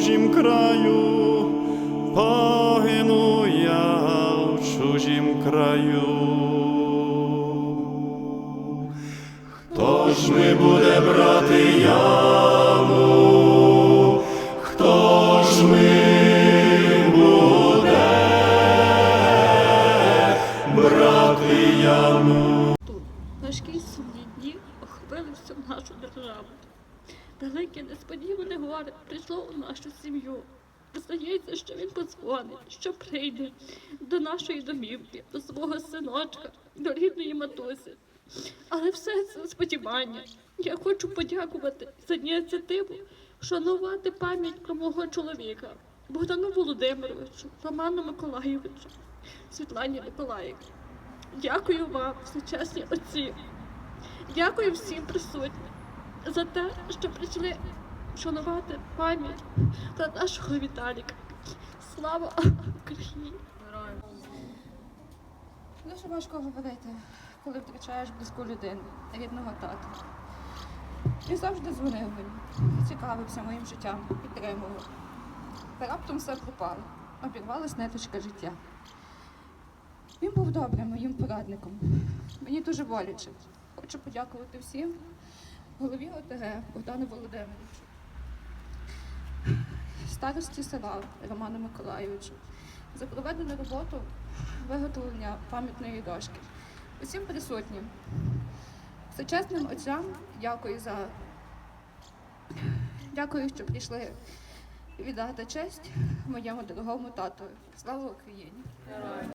чужім краю, погину я в чужім краю. Хто ж ми буде брати яму? Хто ж ми буде брати яму? Тут важкі сумні дні охопили всю нашу державу. Велике несподіване горе прийшло у нашу сім'ю. Здається, що він подзвонить, що прийде до нашої домівки, до свого синочка, до рідної матусі. Але все це сподівання. Я хочу подякувати за ініціативу, шанувати пам'ять про мого чоловіка, Богдану Володимировичу, Роману Миколаєвичу, Світлані Миколаївні. Дякую вам, всечесні отці. Дякую всім присутнім за те, що прийшли вшанувати пам'ять про нашого Віталіка. Слава Україні! Дуже важко говорити, коли втрачаєш близьку людину, рідного тата. Він завжди дзвонив мені, цікавився моїм життям, підтримував. Та раптом все пропало, обірвалась ниточка життя. Він був добрим моїм порадником. Мені дуже боляче. Хочу подякувати всім голові ОТГ Богдану Володимировичу, старості села Роману Миколайовичу за проведену роботу виготовлення пам'ятної дошки. Усім присутнім. Сучасним отцям дякую за дякую, що прийшли віддати честь моєму дорогому тату. Слава Україні!